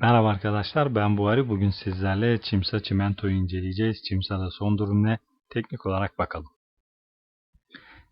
Merhaba arkadaşlar ben Buhari. Bugün sizlerle Çimsa Çimento'yu inceleyeceğiz. Çimsa'da son durum ne? Teknik olarak bakalım.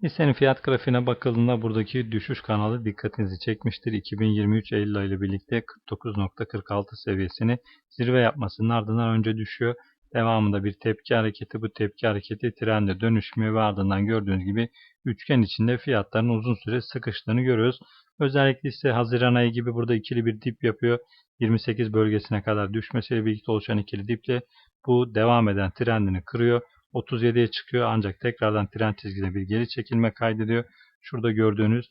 Hissenin fiyat grafiğine bakıldığında buradaki düşüş kanalı dikkatinizi çekmiştir. 2023 Eylül ile birlikte 49.46 seviyesini zirve yapmasının ardından önce düşüyor. Devamında bir tepki hareketi. Bu tepki hareketi trende dönüşmüyor ve ardından gördüğünüz gibi üçgen içinde fiyatların uzun süre sıkıştığını görüyoruz. Özellikle ise Haziran ayı gibi burada ikili bir dip yapıyor. 28 bölgesine kadar düşmesiyle birlikte oluşan ikili diple bu devam eden trendini kırıyor. 37'ye çıkıyor ancak tekrardan trend çizgide bir geri çekilme kaydediyor. Şurada gördüğünüz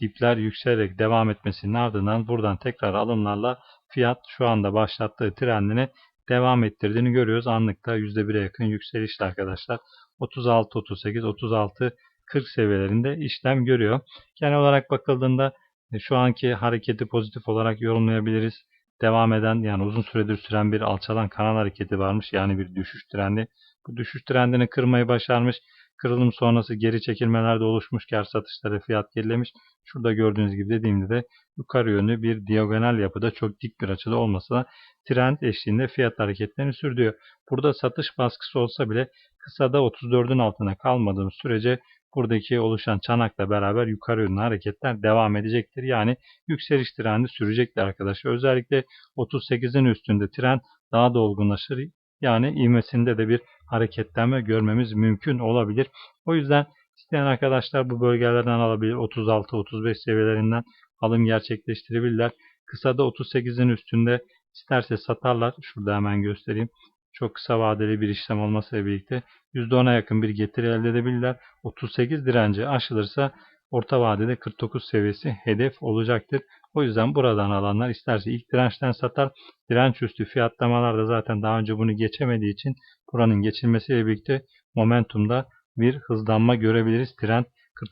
dipler yükselerek devam etmesinin ardından buradan tekrar alımlarla fiyat şu anda başlattığı trendini devam ettirdiğini görüyoruz. Anlıkta %1'e yakın yükselişle arkadaşlar. 36, 38, 36, 40 seviyelerinde işlem görüyor. Genel olarak bakıldığında e, şu anki hareketi pozitif olarak yorumlayabiliriz. Devam eden yani uzun süredir süren bir alçalan kanal hareketi varmış. Yani bir düşüş trendi. Bu düşüş trendini kırmayı başarmış. Kırılım sonrası geri çekilmelerde oluşmuş kar satışları fiyat gerilemiş. Şurada gördüğünüz gibi dediğimde de yukarı yönlü bir diagonal yapıda çok dik bir açıda olmasa da trend eşliğinde fiyat hareketlerini sürdürüyor. Burada satış baskısı olsa bile kısada 34'ün altına kalmadığımız sürece buradaki oluşan çanakla beraber yukarı yönlü hareketler devam edecektir. Yani yükseliş trendi sürecektir arkadaşlar. Özellikle 38'in üstünde trend daha da olgunlaşır. Yani ivmesinde de bir hareketlenme görmemiz mümkün olabilir. O yüzden isteyen arkadaşlar bu bölgelerden alabilir. 36-35 seviyelerinden alım gerçekleştirebilirler. Kısada 38'in üstünde isterse satarlar. Şurada hemen göstereyim. Çok kısa vadeli bir işlem olmasıyla birlikte %10'a yakın bir getiri elde edebilirler. 38 direnci aşılırsa orta vadede 49 seviyesi hedef olacaktır. O yüzden buradan alanlar isterse ilk dirençten satar. Direnç üstü fiyatlamalar da zaten daha önce bunu geçemediği için buranın geçilmesiyle birlikte momentumda bir hızlanma görebiliriz. Trend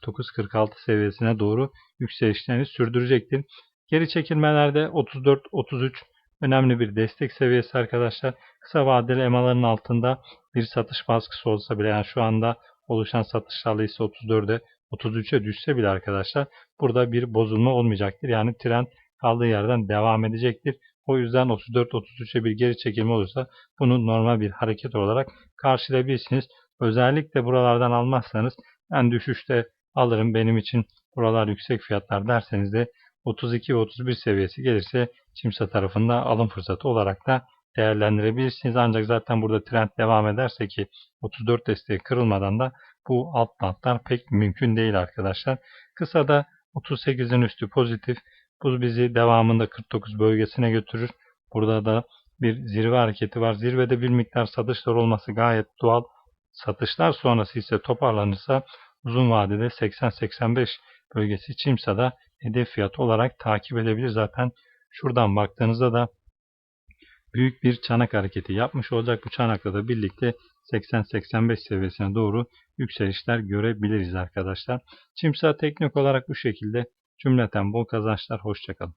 49-46 seviyesine doğru yükselişlerini sürdürecektir. Geri çekilmelerde 34-33 önemli bir destek seviyesi arkadaşlar. Kısa vadeli emaların altında bir satış baskısı olsa bile yani şu anda oluşan satışlarla ise 34'e 33'e düşse bile arkadaşlar burada bir bozulma olmayacaktır. Yani trend kaldığı yerden devam edecektir. O yüzden 34-33'e bir geri çekilme olursa bunu normal bir hareket olarak karşılayabilirsiniz. Özellikle buralardan almazsanız ben düşüşte alırım benim için buralar yüksek fiyatlar derseniz de 32 ve 31 seviyesi gelirse Çimsa tarafında alım fırsatı olarak da değerlendirebilirsiniz. Ancak zaten burada trend devam ederse ki 34 desteği kırılmadan da bu alt bantlar pek mümkün değil arkadaşlar. Kısa da 38'in üstü pozitif. Bu bizi devamında 49 bölgesine götürür. Burada da bir zirve hareketi var. Zirvede bir miktar satışlar olması gayet doğal. Satışlar sonrası ise toparlanırsa uzun vadede 80-85 bölgesi Çimsa'da hedef fiyatı olarak takip edebilir. Zaten şuradan baktığınızda da büyük bir çanak hareketi yapmış olacak. Bu çanakla da birlikte 80-85 seviyesine doğru yükselişler görebiliriz arkadaşlar. Çimsa teknik olarak bu şekilde cümleten bol kazançlar. Hoşçakalın.